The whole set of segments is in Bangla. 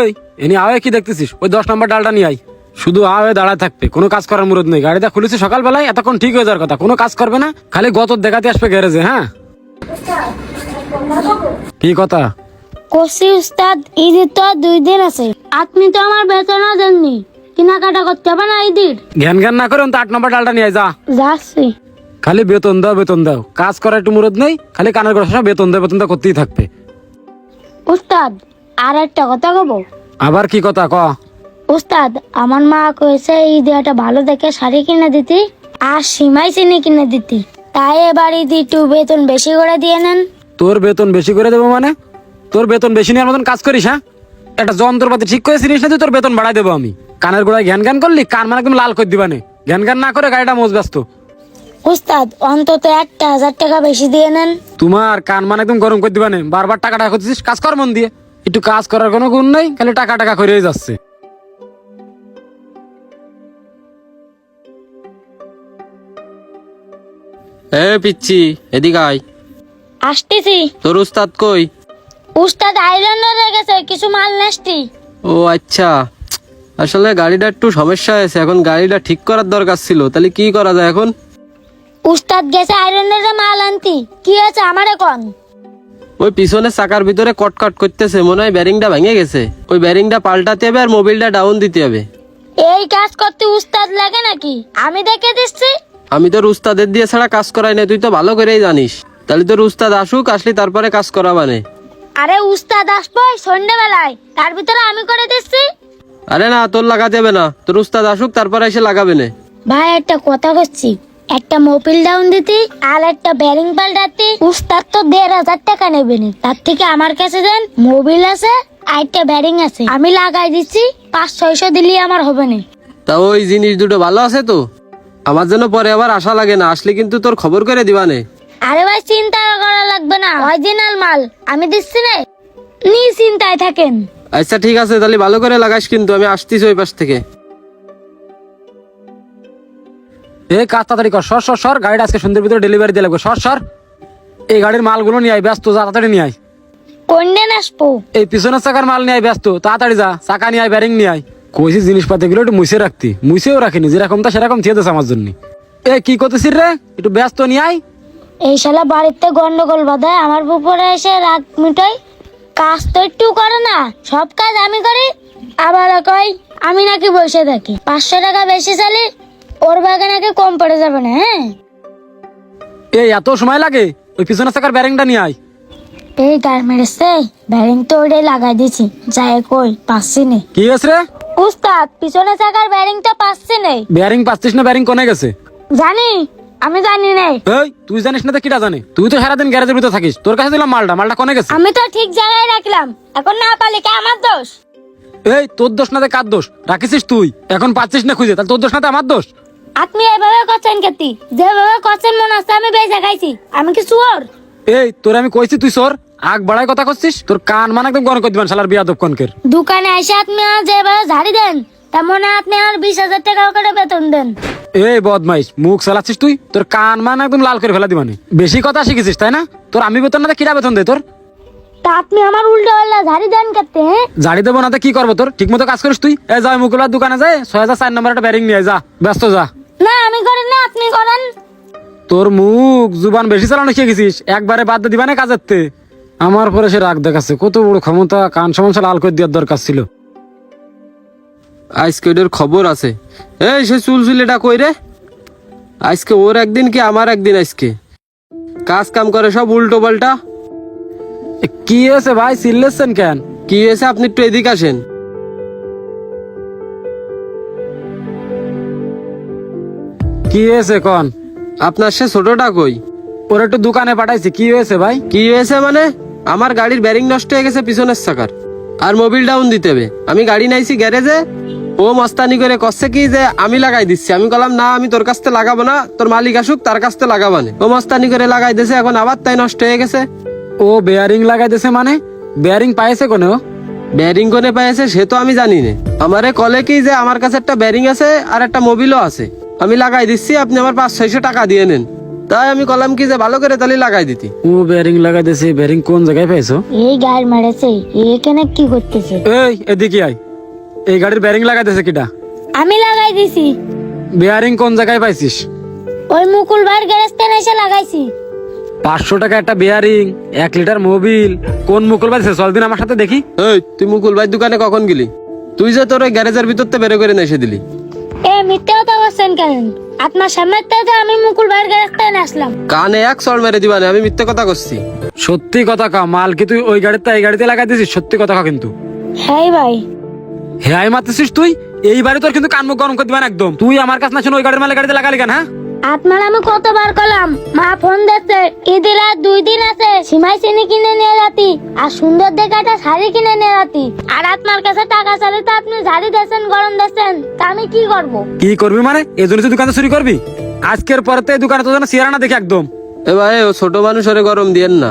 এই এনি আওয়ে কি দেখতেছিস? ওই দশ নম্বর ডালটা নিয়ে আয়। শুধু আওয়ে দাঁড়ায় থাকবে কোনো কাজ করার মুরত নেই। গাড়িটা খুলেছে সকালবেলায় এতক্ষণ ঠিক হয়ে যাওয়ার কথা। কোনো কাজ করবে না খালি গত দেখাতে আসবে গ্যারেজে হ্যাঁ? কি কথা? কষি উস্তাদ ঈদের তো দুই দিন আছে। আপনি তো আমার বেতনও দেননি। কেনাকাটা করতে হবে না ঈদের? জ্ঞান জ্ঞান না করে অন্ত আট নম্বর ডালটা নিয়ে আয় যা। যাচ্ছি। খালি বেতন দাও বেতন দাও। কাজ করার একটু মুরত নেই খালি কানের শোনা, বেতন দাও বেতন দাও করতেই থাকবে। উস্তাদ আর একটা কথা কব? আবার কি কথা ক? উস্তাদ আমার মা কয়েছে ঈদে একটা ভালো দেখে শাড়ি কিনে দিতি আর সীমাই চিনি কিনে দিতি। তাই এবার ঈদ একটু বেতন বেশি করে দিয়ে নেন। তোর বেতন বেশি করে দেবো মানে? তোর বেতন বেশি নেওয়ার মতন কাজ করিস হ্যাঁ? একটা যন্ত্রপাতি ঠিক করে চিনিস না তুই তোর বেতন বাড়াই দেবো আমি। কানের গোড়ায় জ্ঞান জ্ঞান করলি কান মানে একদম লাল করে দিবানে জ্ঞান জ্ঞান না করে গাড়িটা মোজ ব্যস্ত। উস্তাদ অন্তত একটা হাজার টাকা বেশি দিয়ে নেন। তোমার কান মানে একদম গরম করে দিবানে বারবার টাকা টাকা করছিস কাজ কর মন দিয়ে। একটু কাজ করার কোনো গুণ নাই খালি টাকা টাকা করে যাচ্ছে। এ পিচ্ছি এদিকে আয়। আসতেছি। তোর উস্তাদ কই? উস্তাদ আইল্যান্ডে গেছে কিছু মাল নেসটি ও আচ্ছা আসলে গাড়িটা একটু সমস্যা হয়েছে এখন গাড়িটা ঠিক করার দরকার ছিল তাহলে কি করা যায় এখন? উস্তাদ গেছে আইরনের মাল আনতি কি আছে আমার এখন ওই পিছনের চাকার ভিতরে কটকট করতেছে মনে হয় ব্যারিংটা ভেঙে গেছে। ওই ব্যারিংটা পাল্টাতে হবে আর মোবিলটা ডাউন দিতে হবে। এই কাজ করতে উস্তাদ লাগে নাকি? আমি দেখে দিচ্ছি। আমি তোর উস্তাদের দিয়ে ছাড়া কাজ করাই না তুই তো ভালো করেই জানিস। তাহলে তোর উস্তাদ আসুক আসলি তারপরে কাজ করাবানে আরে উস্তাদ আসব সন্ধ্যেবেলায় তার ভিতরে আমি করে দিচ্ছি। আরে না তোর লাগাতে হবে না। তোর উস্তাদ আসুক তারপরে এসে লাগাবে না। ভাই একটা কথা করছি একটা মোবিল ডাউন দিতি আর একটা ব্যারিং পাল্টাতি। উস্তাদ তো দেড় হাজার টাকা নেবে নি। তার থেকে আমার কাছে দেন মোবিল আছে আর একটা ব্যারিং আছে। আমি লাগাই দিচ্ছি পাঁচ ছয়শো দিলেই আমার হবে না। তা ওই জিনিস দুটো ভালো আছে তো? আমার জন্য পরে আবার আশা লাগে না আসলে কিন্তু তোর খবর করে দিবানে আরে ভাই চিন্তা করা লাগবে না। অরিজিনাল মাল। আমি দিচ্ছি না। নি চিন্তায় থাকেন। আচ্ছা ঠিক আছে তাহলে ভালো করে লাগাস কিন্তু আমি আসতেছি ওই পাশ থেকে। এ কাজ তাড়াতাড়ি কর। সর সর সর গাড়িটা আজকে সন্ধ্যের ভিতরে ডেলিভারি দিয়ে লাগবে। সর সর এই গাড়ির মালগুলো নিয়ে আয় ব্যস্ত যা তাড়াতাড়ি নিয়ে আয়। কোনদিন আসব? এই পিছনের চাকার মাল নিয়ে আয় ব্যস্ত তাড়াতাড়ি যা চাকা নিয়ে আয় ব্যারিং নিয়ে আয়। কইছি জিনিসপাতি গুলো একটু মুছে রাখতি মুছেও রাখিনি যেরকম তা সেরকম থিয়ে দিস আমার জন্য। এ কি করতেছিস রে? একটু ব্যস্ত নিয়ে আয়। এই শালা বাড়িতে গন্ডগোল বাঁধায় আমার উপরে এসে রাত মিটাই কাজ তো একটু করে না সব কাজ আমি করি আবার কই আমি নাকি বসে থাকি। পাঁচশো টাকা বেশি চালি ওর বাগে নাকি কম পড়ে যাবে না হ্যাঁ? এই এত সময় লাগে? ওই পিছনে চাকার ব্যারিংটা নিয়ে আয়। এই গার্মেন্টসে ব্যারিং তো ওটাই লাগাই দিছি যাই কই পাচ্ছি নে। কি হয়েছে? রে উস্তাদ পিছনে চাকার ব্যারিংটা পাচ্ছি নেই ব্যারিং পাচ্ছিস না ব্যারিং কোনে গেছে? জানি আমি জানি নাই এই তুই জানিস না তো কিটা জানে? তুই তো সারাদিন গ্যারেজের ভিতরে থাকিস। তোর কাছে দিলাম মালটা মালটা কোনে গেছে? আমি তো ঠিক জায়গায় রাখলাম। এখন না পালে কে আমার দোষ? এই তোর দোষ না তো কার দোষ? রাখিস তুই। এখন পাচ্ছিস না খুঁজে তাহলে তোর দোষ না তো আমার দোষ? আপনি এভাবে করছেন কেতি যেভাবে করছেন মনে হচ্ছে আমি বেঁচে খাইছি। আমি কি চুয়ার এই তোর আমি কইছি তুই সর আগ বাড়ায় কথা করছিস তোর কান মানে একদম গরম করে দিবেন শালার বিয়া দোকানকের দোকানে এসে আপনি আর যেভাবে ঝাড়ি দেন তেমন আপনি আর বিশ হাজার টাকা করে বেতন দেন। এই বদমাইশ মুখ চালাচ্ছিস তুই? তোর কান মানে একদম লাল করে ফেলা দিবানি। বেশি কথা শিখেছিস তাই না? তোর আমি বেতন না তো কিরা বেতন দে তোর? তা আপনি আমার উল্টো পাল্টা ঝাড়ি দেন করতে হ্যাঁ? জাড়ি দেবো না তো কি করব তোর? ঠিক মতো কাজ করিস তুই? এ যা মুকুলার দোকানে যায় ছয় হাজার চার নম্বর একটা ব্যারিং নিয়ে যা ব্যস্ত যা। আপনি করেন। তোর মুখ জুবান বেশি চালানো শিখেছিস একবারে বাদ দিয়ে দিবানে কাজের আমার পরে সে রাগ দেখাচ্ছে। কত বড় ক্ষমতা, কান সমস্যা লাল করে দেওয়ার দরকার ছিল। আজকে ওদের খবর আছে। এই, সে চুল চুলিটা কই রে? আজকে ওর একদিন কি আমার একদিন আজকে? কাজ কাম করে সব উল্টো পাল্টা। কি হয়েছে ভাই? চিল্লেছেন কেন? কি হয়েছে? আপনি একটু এদিকে আসেন। কি হয়েছে কন? আপনার সে ছোটটা কই? ওর একটু দোকানে পাঠাইছি কি হয়েছে ভাই? কি হয়েছে মানে? আমার গাড়ির ব্যারিং নষ্ট হয়ে গেছে পিছনের চাকার। আর মোবিল ডাউন দিতে হবে। আমি গাড়ি নাইছি গ্যারেজে ও মস্তানি করে কষছে কি যে আমি লাগাই দিচ্ছি। আমি বললাম না আমি তোর কাছ লাগাবো না। তোর মালিক আসুক তার কাছ লাগাবো না। ও মস্তানি করে লাগাই দিয়েছে এখন আবার তাই নষ্ট হয়ে গেছে। ও বেয়ারিং লাগাই দিছে মানে? বেয়ারিং পাইছে কোনে ও? ব্যারিং কোনে পাইছে সে তো আমি জানি না। আমারে কলে কি যে আমার কাছে একটা ব্যারিং আছে আর একটা মোবিলও আছে। আমি লাগাই দিচ্ছি আপনি আমার পাঁচ ছয়শো টাকা দিয়ে নেন। তাই আমি কলাম কি যে ভালো করে তাহলে লাগাই দিতি। ও বেয়ারিং লাগাই দিয়েছে বেয়ারিং কোন জায়গায় পাইছো? এই গাড়ি মারেছে এখানে কি করতেছে? এই এদিকে আয়। এই গাড়ির বেয়ারিং লাগাই দিয়েছে কিটা আমি লাগাই দিছি। বেয়ারিং কোন জায়গায় পাইছিস? ওই মুকুল ভাইয়ের গ্যারেজ থেকে এসে লাগাইছি। পাঁচশো টাকা একটা বেয়ারিং এক লিটার মোবিল কোন মুকুল পাইছে চল দিন আমার সাথে দেখি। এই তুই মুকুল ভাই দোকানে কখন গেলি? তুই যে তোর ওই গ্যারেজের ভিতর থেকে বের করে নিয়ে এসে দিলি। কেন? আপনার সামনে আমি মুকুল ভাইয়ের গাড়িতে আসলাম। কানে এক সর মেরে দিবানে আমি মিথ্যে কথা করছি সত্যি কথা কা মাল কি তুই ওই গাড়িতে এই গাড়িতে লাগাই দিছিস? সত্যি কথা কা কিন্তু। হ্যাঁ ভাই। হ্যাঁ মারতেছিস তুই? এইবারে তোর কিন্তু কান মুখ গরম করে দিবেন একদম। তুই আমার কাছে না শুনে ওই গাড়ির মালে গাড়িতে লাগালি কেন হ্যাঁ? আপনার আমি কতবার করলাম মা ফোন দিচ্ছে ঈদের আর দুই দিন আছে সীমাই চিনি কিনে নিয়ে যাতি আর সুন্দর দেখে একটা শাড়ি কিনে নিয়ে যাতি। আর আপনার কাছে টাকা চাইলে তো আপনি ঝাড়ি দিয়েছেন গরম দিয়েছেন তা আমি কি করব? কি করবি মানে? এই জন্য তুই দোকানে চুরি করবি? আজকের পরে তো এই দোকানে তোর জন্য সিয়ারা না দেখি একদম। এ ভাই ও ছোট মানুষ ওরে গরম দিয়েন না।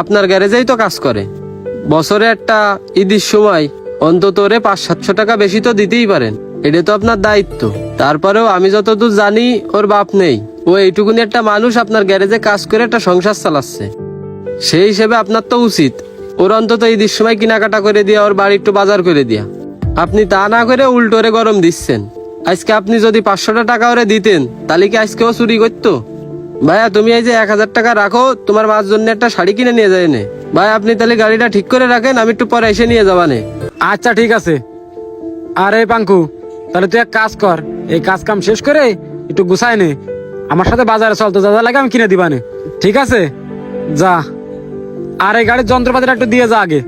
আপনার গ্যারেজেই তো কাজ করে। বছরে একটা ঈদের সময় অন্তত ওরে পাঁচ সাতশো টাকা বেশি তো দিতেই পারেন। এটা তো আপনার দায়িত্ব। তারপরেও আমি যতদূর জানি, ওর বাপ নেই। ও এইটুকুনি একটা মানুষ আপনার গ্যারেজে কাজ করে একটা সংসার চালাচ্ছে। সেই হিসেবে আপনার তো উচিত। ওর অন্তত এই সময় কেনাকাটা করে দিয়া, ওর বাড়ি একটু বাজার করে দিয়া। আপনি তা না করে উল্টো ওরে গরম দিচ্ছেন। আজকে আপনি যদি পাঁচশোটা টাকা ওরে দিতেন, তাহলে কি আজকেও চুরি করতো? ভাইয়া, তুমি এই যে এক হাজার টাকা রাখো, তোমার মার জন্য একটা শাড়ি কিনে নিয়ে যায় নে। ভাই, আপনি তাহলে গাড়িটা ঠিক করে রাখেন, আমি একটু পরে এসে নিয়ে যাবানে। আচ্ছা ঠিক আছে। আরে, পাঙ্কু তাহলে তুই এক কাজ কর, এই কাজ কাম শেষ করে একটু গুছাই নে। আমার সাথে বাজারে চল তো যা যা লাগে আমি কিনে দিবানে। ঠিক আছে? যা। আর এই গাড়ির যন্ত্রপাতিটা একটু দিয়ে যা আগে।